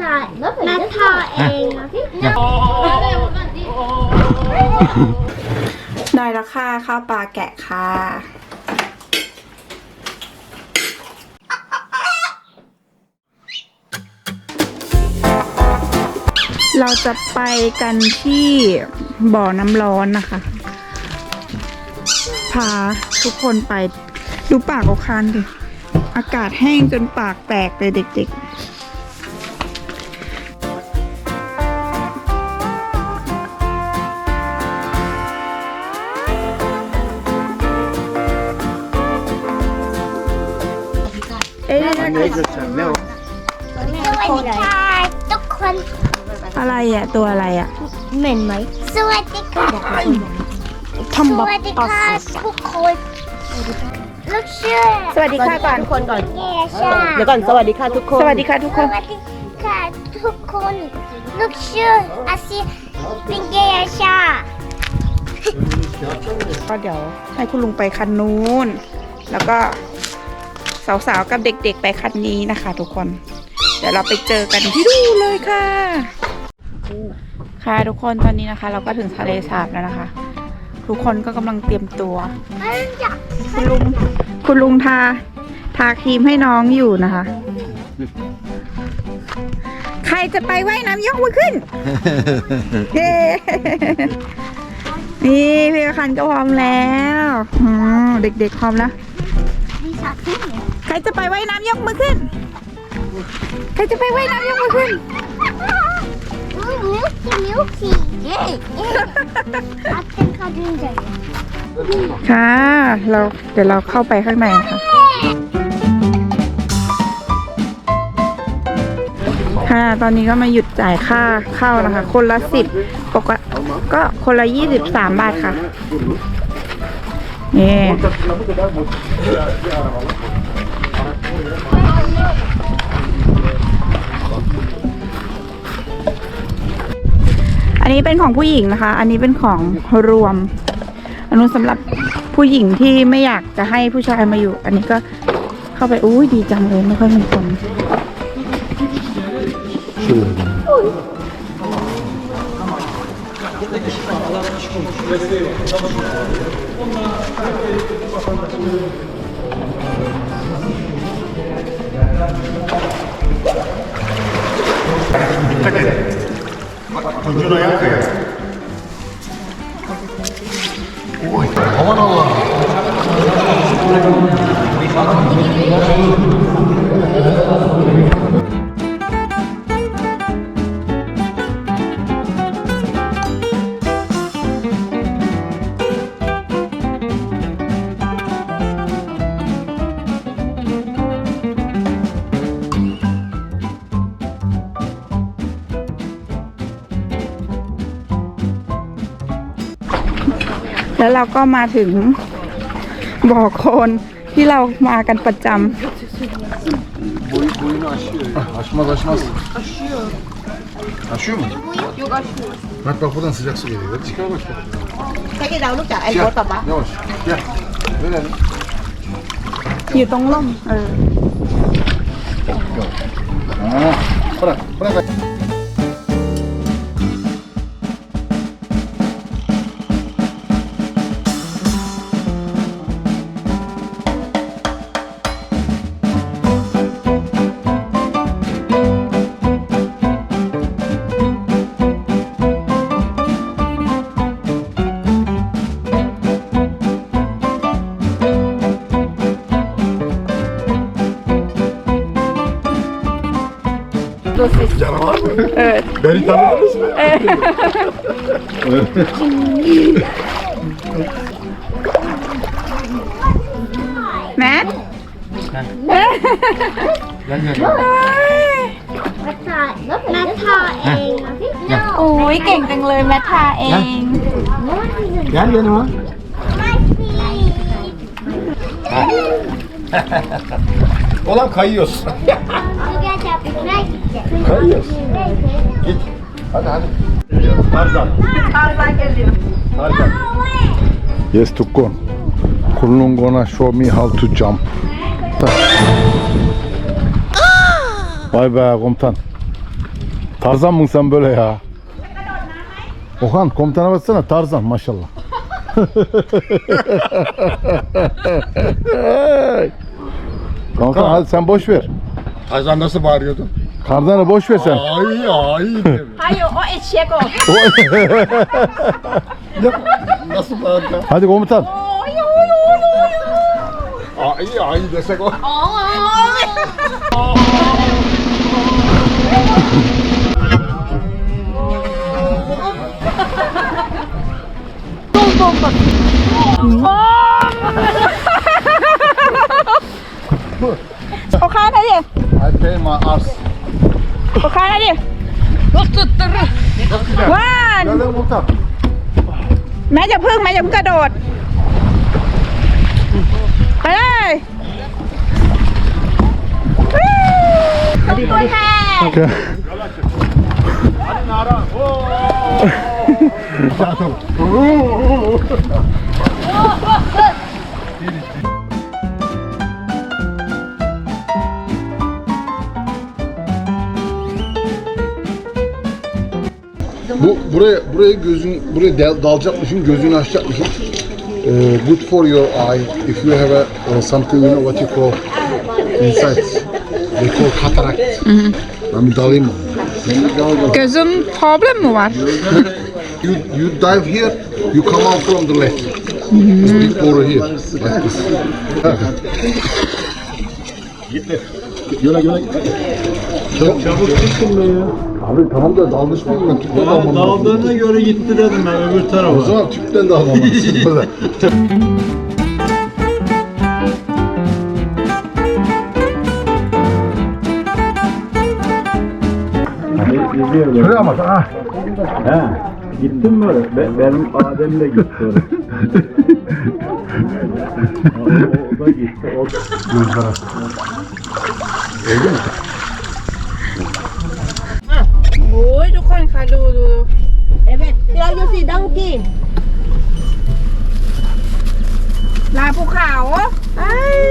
ใช่แม่ทาเองนะพี่ได้แล้วค่ะข้าวปลาแกะค่ะเราจะไปกันที่บ่อน้ำร้อนนะคะ พาทุกคนไปดูปากเขาคันดิอากาศแห้งจนปากแตกเลยเด็กๆ เอ๊ะสวัสดีค่ะทุกคนอะไรอะ ตัวอะไรอะเหม็นไหมสวัสดีค่ะทำสบับวัสดีค่ะทุกคนลูกเชื่อสวัสดีค่ะก่อน ทุกคนก่อน เยชาเดี๋ยวก่อน สวัสดีค่ะทุกคน สวัสดีค่ะทุกสคนวัสดีค่ะทุกคนลูกเชื่ออาซีเป็นเย่ชาก็เดี๋ยวให้คุณลุงไปคันนู้น แล้วก็ สาวๆกับเด็กๆไปคันนี้นะคะ ทุกคน เดี๋ยวเราไปเจอกันที่ดูนเลยค่ะ ค่ะทุกคนตอนนี้นะคะ เราก็ถึงทะเลสาบแล้วนะคะ ทุกคนก็กำลังเตรียมตัวอยากคุณลุงคุณลุงทา ทาครีมให้น้องอยู่นะคะ ใครจะไปว่ายน้ำยกมือขึ้นเย้นี่พี่คันก็พร้อมแล้วอืมเด็กๆพร้อมแล้วมีสักที่ใค รจะไปว่ายน้ำยกมือขึ้น ใครจะไปว่ายน้ำยกมือขึ้นมิลกี้มิลกี้เย้เย้อาเป็นคาดินใจค่ะ เราเดี๋ยวเราเข้าไปข้างในนะคะค่ะ ตอนนี้ก็มาหยุดจ่ายค่าเข้านะคะ คนละสิบปกติก็คนละยี่สิบสามบาทค่ะ นี่ นนี้เป็นของผู้หญิงนะคะ อันนี้เป็นของรวม อันนู้นสำหรับผู้หญิงที่ไม่อยากจะให้ผู้ชายมาอยู่ อันนี้ก็เข้าไปอุ้ยดีจังเลยไม่ค่อยมีคน Duđuna jaka je. Uj, ova nova. Thank you. แล้วเราก็มาถึงบ่อโคลนที่เรามากันประจ Aşmaz aşmaz. Aşıyor. Aşıyor mu? Yok aşmıyor. Bak bak buradan sıcak su geliyor. Hadi çıkar bak. ใช้กี่ดาวลูกจ๋าไอ้โคตอบมา Yavaş. Gel. Ver elini. ำอยู่ตรงร่มเออ Beni tanıdınız mı? แมท Gel gel. แม่ทาแม่ทาเองนะพี่ โอ้ยเก่งจังเลยแมททาเอง Gel yanıma. ไม่พี่ Olan kayıyoruz. แกจะไปไหน Kayıyoruz. Git. Hadi hadi. Tarzan. Tarzan. Yes, Tukon. Kulun gonna show me how to jump. Vay be komutan. Tarzan mı sen böyle ya? Okan komutana baksana Tarzan maşallah. Kanka hadi sen boş ver. Tarzan nasıl bağırıyordu? Kardanı boş ver sen. Ay ay. Hayır o eşek o. Nasıl bağırdı? Hadi komutan. Ay ay desek o. O kaya hadi. I pay my arse. O kaya hadi. One เร็วๆ komutan. แม่อย่าพึ่งแม่อย่าเพิ่งกระโดด ไปเลยขอบคุณค่ะ Bu buraya buraya gözün buraya dal- dalacakmışsın, gözünü açacakmışsın. Ee, good for your eye. If you have a uh, something you know what you call inside. They call cataract. Ben bir dalayım mı? Gözüm problem mi var? You you dive here, you come out from the left. It's big borer here, like this. Göle göle. Çabuk çıkın be ya. Abi tamam da dalmış mıyım ben? Tüpten dalmam lazım. Daldığına göre gitti dedim ben öbür O tarafa. zaman tüpten dalmam lazım. Şuraya ama ah. He. Gittin mi oraya? Be- benim Adem'le gitti oraya. o, o da gitti. O Gözler açtı. Oldu mu? โอ้ยทุกคนคะดูดู Evet. Biraz yosi danki. ลายภูเขาเอ้ย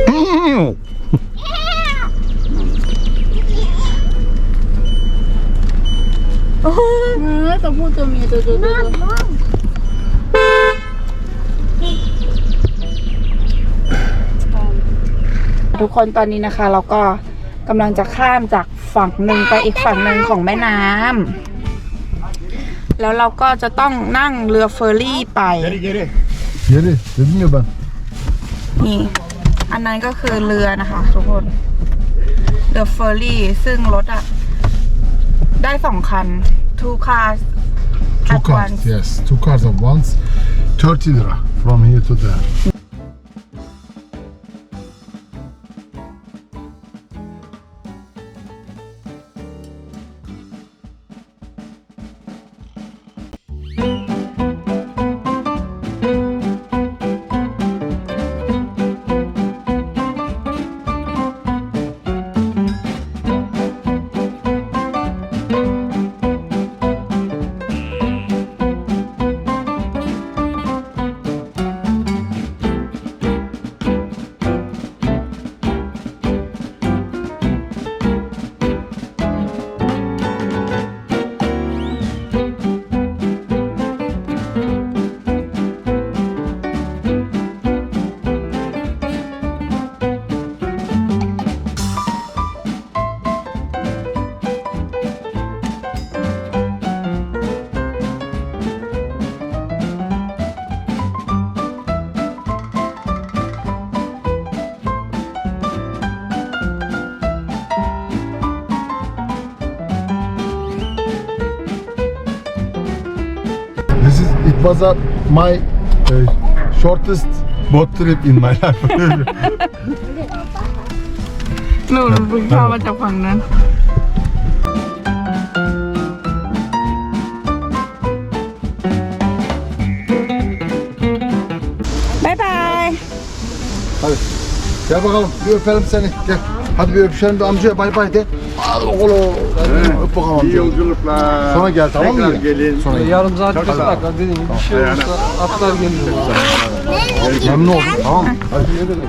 โอ้ยเออตัวผู้ตัวเมียตัวตัวตัวตัวทุกคนตอนนี้นะคะ เราก็กำลังจะข้ามจาก ฝั่งหนึ่งไปอีกฝั่งหนึ่งของแม่น้ำแล้วเราก็จะต้องนั่งเรือเฟอร์รี่ไป Geri. Geri dedim ya ben. นี่ อันนั้นก็คือเรือนะคะ ทุกคนเรือเฟอร์รี่ซึ่งรถอะได้สองคัน two cars Two at cars, once yes. Two cars at once. 30 lira from here to there. was a my uh, shortest boat trip in my life. หนูเพิ่งเข้ามาจากฝั่งนั้น บ๊ายบาย Hadi. Gel bakalım bir öpelim seni. Gel. Hadi bir öpüşelim de amcaya bay bay de. Al oğlum. Öp bakalım İyi yolculuklar. Sonra gel tamam mı? Tekrar gelin. Sonra gel. yarım saat 40 dakika dediğim gibi bir şey olursa atlar gelirim. Memnun oldum tamam mı?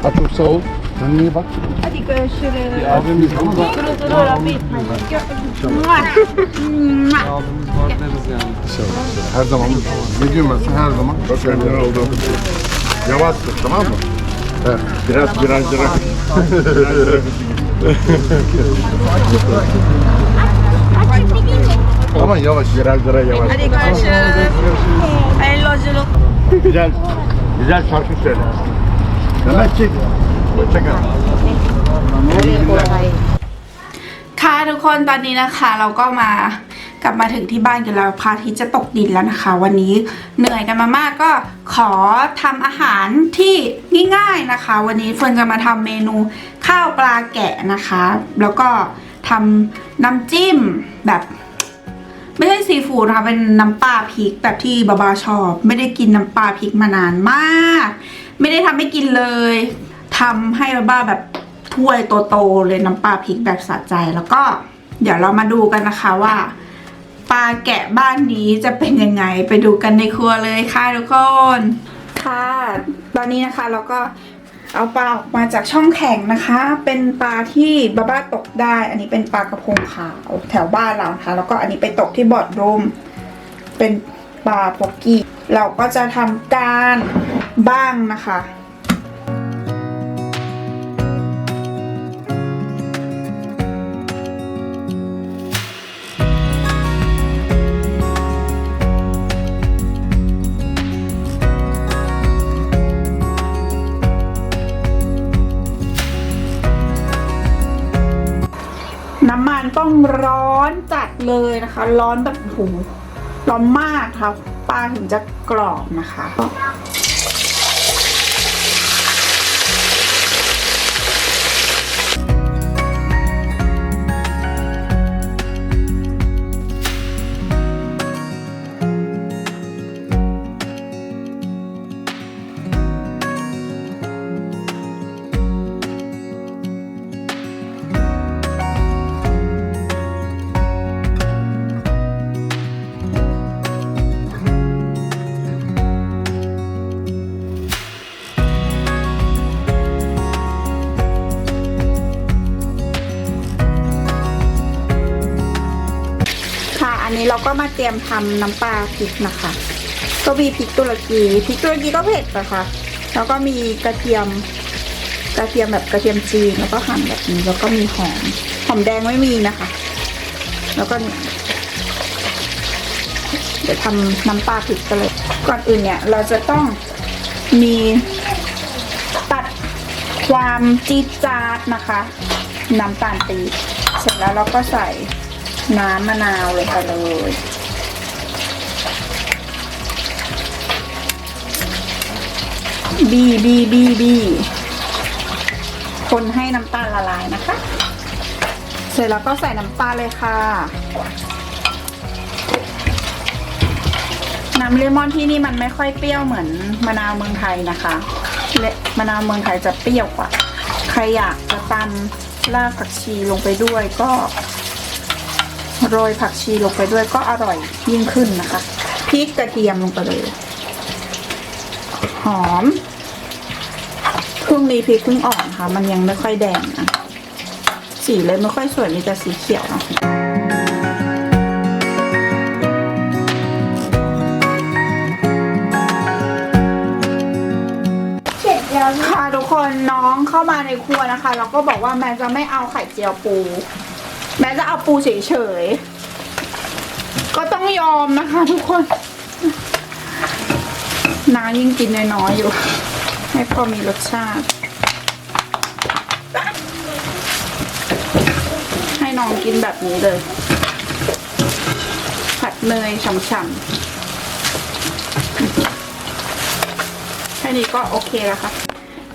Hadi. Çok sağ ol. Kendine bak. Hadi görüşürüz. Abimiz ama da Dur dur abi. her zaman ne diyorum ben sana her zaman. Bak benden oldu. Yavaş tut tamam mı? Evet. Biraz virajlara. Ama yavaş. Virajlara yavaş. Hadi görüşürüz. Hayırlı yolculuk. Güzel. Güzel şarkı söyle. Mehmetçik. Hoşçakal. ค่ะทุกคนตอนนี้นะคะเราก็มากลับมาถึงที่บ้านกันแล้วพระอาทิตย์จะตกดินแล้วนะคะ วันนี้เหนื่อยกันมามากก็ขอทำอาหารที่ง่ายๆนะคะ วันนี้เฟิร์นจะมาทำเมนู ข้าวปลาแกะนะคะ แล้วก็ทำน้ำจิ้มแบบ ไม่ใช่ซีฟู้ดนะคะเป็นน้ำปลาพริกแบบที่บาบาชอบ ไม่ได้กินน้ำปลาพริกมานานมาก ไม่ได้ทำให้กินเลยทำให้บาบาแบบถ้วยโตๆเลยน้ำปลาพริกแบบสะใจแล้วก็เดี๋ยวเรามาดูกันนะคะว่าปลาแกะบ้านนี้จะเป็นยังไงไปดูกันในครัวเลยค่ะทุกคน ค่ะ ตอนนี้นะคะเราก็ เอาปลาออกมาจากช่องแข็งนะคะ เป็นปลาที่บ้าบ้าตกได้ อันนี้เป็นปลากระพงขาวแถวบ้านเรานะคะ แล้วก็อันนี้ไปตกที่บอดรูมเป็นปลาพกกี้ เราก็จะทำการบ้างนะคะ น้ำมันต้องร้อนจัดเลยนะคะ ร้อนแบบหูร้อนมากค่ะปลาถึงจะกรอบนะคะ เราก็มาเตรียมทำน้ำปลาพริกนะคะ ก็มีพริกตุรกีพริกตุรกีก็เผ็ดนะคะ แล้วก็มีกระเทียมกระเทียมแบบกระเทียมจีนแล้วก็หั่นแบบนี้แล้วก็มีหอมหอมแดงไม่มีนะคะ แล้วก็เดี๋ยวทำน้ำปลาพริกกันเลย ก่อนอื่นเนี่ยเราจะต้องมีตัดความจีจาดนะคะ น้ำตาลปี๊บเสร็จแล้วเราก็ใส่ น้ำมะนาวเลยค่ะเลยบีบีบีบีคนให้น้ำตาลละลายนะคะ เสร็จแล้วก็ใส่น้ำตาลเลยค่ะ น้ำเลมอนที่นี่มันไม่ค่อยเปรี้ยวเหมือนมะนาวเมืองไทยนะคะเลมะนาวเมืองไทยจะเปรี้ยวกว่า ใครอยากจะตำรากผักชีลงไปด้วยก็ โรยผักชีลงไปด้วยก็อร่อยยิ่งขึ้นนะคะพริกกระเทียมลงไปเลย หอมเพิ่งรีพริกเพิ่งอ่อนค่ะ มันยังไม่ค่อยแดงนะสีเลยไม่ค่อยสวยมีแต่สีเขียวนะเสร็จแล้วนะค่ะทุกคนน้องเข้ามาในครัวนะคะ แล้วก็บอกว่าแม่จะไม่เอาไข่เจียวปู แม่จะเอาปูเฉยๆ ก็ต้องยอมนะคะทุกคนน้ายิ่งกินน้อยๆอยู่ ให้พอมีรสชาติ ให้น้องกินแบบนี้เลย ผัดเนยฉ่ำๆแค่นี้ก็โอเคแล้วค่ะ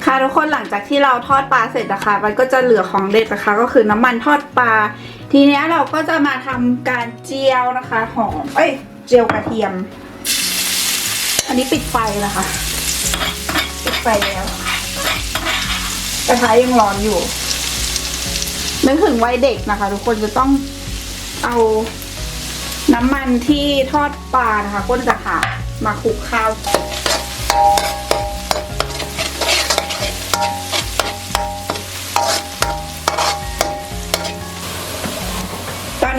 ค่ะทุกคนหลังจากที่เราทอดปลาเสร็จนะคะ มันก็จะเหลือของเด็ดนะคะ ก็คือน้ำมันทอดปลา ทีนี้เราก็จะมาทำการเจียวนะคะหอมเอ้ยเจียวกระเทียม อันนี้ปิดไฟนะคะ ปิดไฟแล้วกระทะยังร้อนอยู่นึกถึงวัยเด็กนะคะ ทุกคนจะต้องเอาน้ำมันที่ทอดปลานะคะก้นจะหามาคลุกข้าว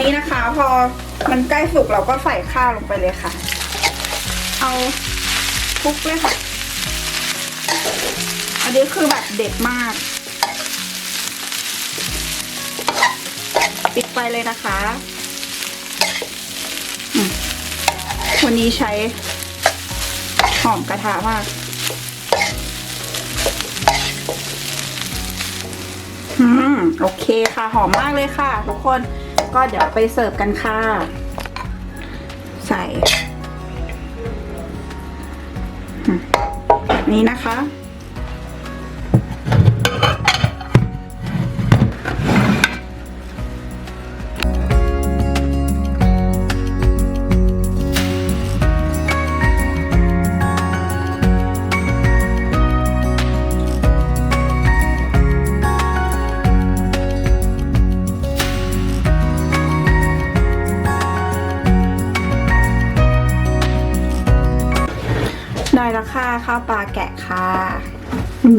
นี้นะคะ พอมันใกล้สุกเราก็ใส่ข้าวลงไปเลยค่ะ เอาคลุกเลยค่ะ อันนี้คือแบบเด็ดมาก ปิดไฟเลยนะคะวันนี้ใช้หอมกระทะมากอืมโอเคค่ะ หอมมากเลยค่ะ ทุกคน ก็เดี๋ยวไปเสิร์ฟกันค่ะ ใส่ นี่นะคะ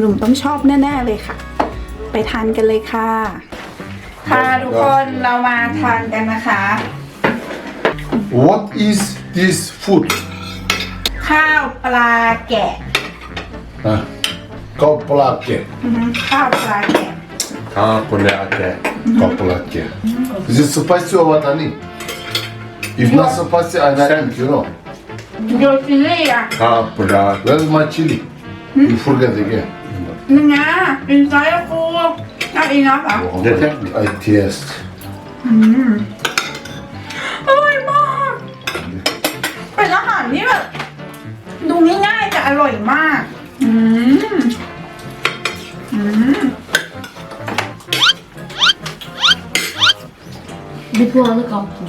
หนุ่มๆต้องชอบแน่ๆเลยค่ะ ไปทานกันเลยค่ะ ค่ะทุกคนเรามาทานกันนะคะ What is this food? ข้าวปลาแกะ Ha. Kapalake. อือฮึข้าวปลาแกะ Ha bu ne ate? Kapalake. Is it spicy or what, honey? If not spicy, I like it, you know. โยชิลี่อะ Ha bu ne ate? Where's my chili? You forget again. นี่ไงอินไซด์ฟูน่าอีนะค่ะ Yeter. I taste. อร่อยมาก เป็นอาหารที่แบบดูง่ายๆแต่อร่อยมาก อืม อืม Bir puanı kaptım.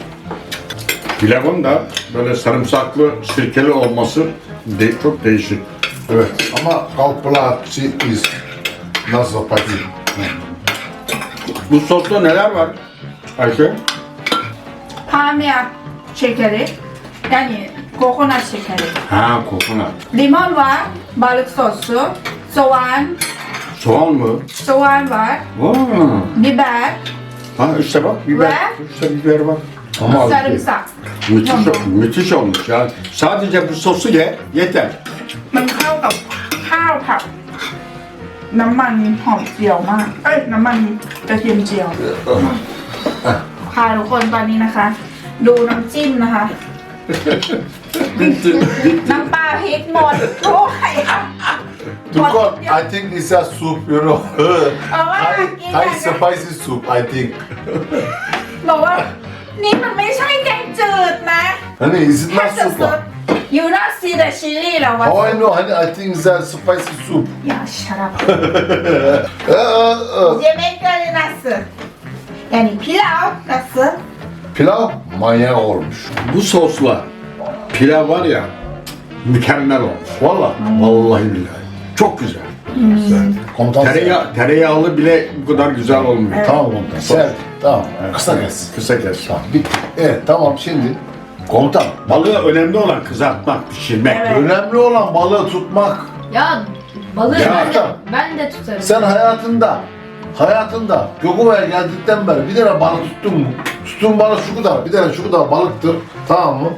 Pilavın da böyle sarımsaklı, sirkeli olması de, çok değişik. Evet. Ama kalpalake is not spicy. Bu sosta neler var Ayşe? Palmiye şekeri. Yani kokonat şekeri. Ha kokonat. Limon var, balık sosu, soğan, Soğan mı? soğan var, Aa, biber, ha işte bak biber. Ve? İşte biber var. Ama sarımsak. Müthiş, müthiş olmuş ya. Sadece bu sosu ye, yeter. มันเข้ากับข้าวผัดน้ำมันหอมเจียวมาก เอ้ยน้ำมันกระเทียมเจียว ค่ะทุกคนตอนนี้นะคะ ดูน้ำจิ้มนะคะ Bitti, bitti. น้ำปลาพริกหมดด้วยค่ะ Tukon, I think it's a soup, you know. Oh, Thai, yeah, Thai yeah. spicy soup, I think. บอกว่า นี่มันไม่ใช่แกงจืดนะ Honey, is it ถ้า not จะ soup? You not see the chili or what? How I know, honey, I think it's a spicy soup. Ya shut up. Ee, ee, ee. Yemekleri nasıl? Yani pilav nasıl? Pilav manyak olmuş. Bu sosla pilav var ya mükemmel olmuş. Valla. Vallahi billahi. Çok güzel. Hmm. Güzel. Komutan Serhat. Tereyağı, tereyağlı bile bu kadar güzel olmuyor. Tamam komutan. Serhat. Tamam. Kısa kes. Kısa kes. Tamam, bitti. Evet tamam şimdi Komutan, Balığı önemli olan kızartmak, pişirmek. Evet. önemli olan balığı tutmak. Ya balığı Ya. ben, de, ben de tutarım. Sen hayatında, hayatında Gökuva'ya geldikten beri bir tane balık tuttun mu? Tuttuğun balık şu kadar, bir tane şu kadar balıktır. Tamam mı?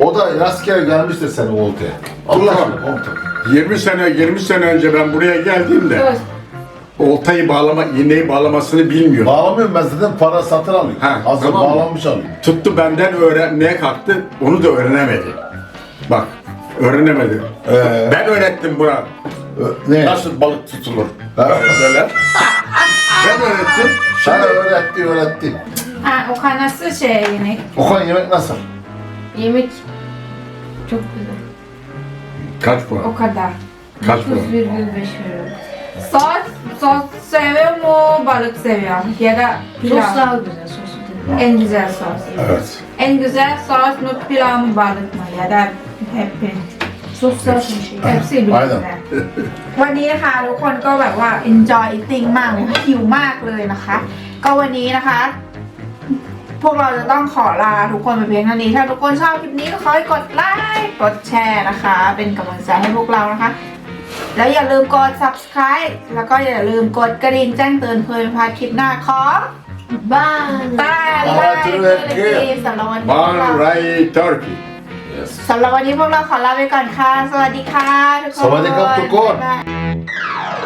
O da rastgele gelmiştir senin oltaya. Allah aşkına komutan. 20 sene 20 sene önce ben buraya geldiğimde Evet. Oltayı bağlama, iğneyi bağlamasını bilmiyorum. Bağlamıyorum ben zaten para satın alıyorum. Ha, Hazır tamam mı? bağlanmış alıyorum. Tuttu benden öğrenmeye kalktı. Onu da öğrenemedi. Bak, öğrenemedi. Ee? Ben öğrettim buna. Ö, Ne? Nasıl balık tutulur? Ha. Böyle. ben öğrettim. Sana öğretti, öğretti. Ha, o nasıl şey yemek? Okan yemek nasıl? Yemek çok güzel. Kaç puan? O kadar. Kaç puan? 9,5 veriyorum. Sos, sos seviyor mu? Balık seviyor. Ya da pilav. Sos daha güzel sosu değil. En güzel sos. Evet. En güzel sos mu pilav mı balık mı? Ya da hep Sos zaten şey. เอฟซีบิล Aynen. นะวันนี้นะคะทุกคนก็แบบว่า enjoy eating มากเลยหิวมากเลยนะคะ ก็วันนี้นะคะ พวกเราจะต้องขอลาทุกคนไปเพียงเท่านี้ ถ้าทุกคนชอบคลิปนี้ก็ขอให้กดไลค์ กดแชร์นะคะ เป็นกำลังใจให้พวกเรานะคะ แล้วอย่าลืมกด subscribe แล้วก็อย่าลืมกดกระดิ่งแจ้งเตือนเพื่อไม่พลาดคลิปหน้าของ Ban. ตายบายตุรกีสำหรับวันนี้บานไรเทอร์กี Yes. สำหรับวันนี้พวกเราขอลาไปก่อนค่ะ สวัสดีค่ะทุกคนสวัสดีครับทุกคน บ๊ายบาย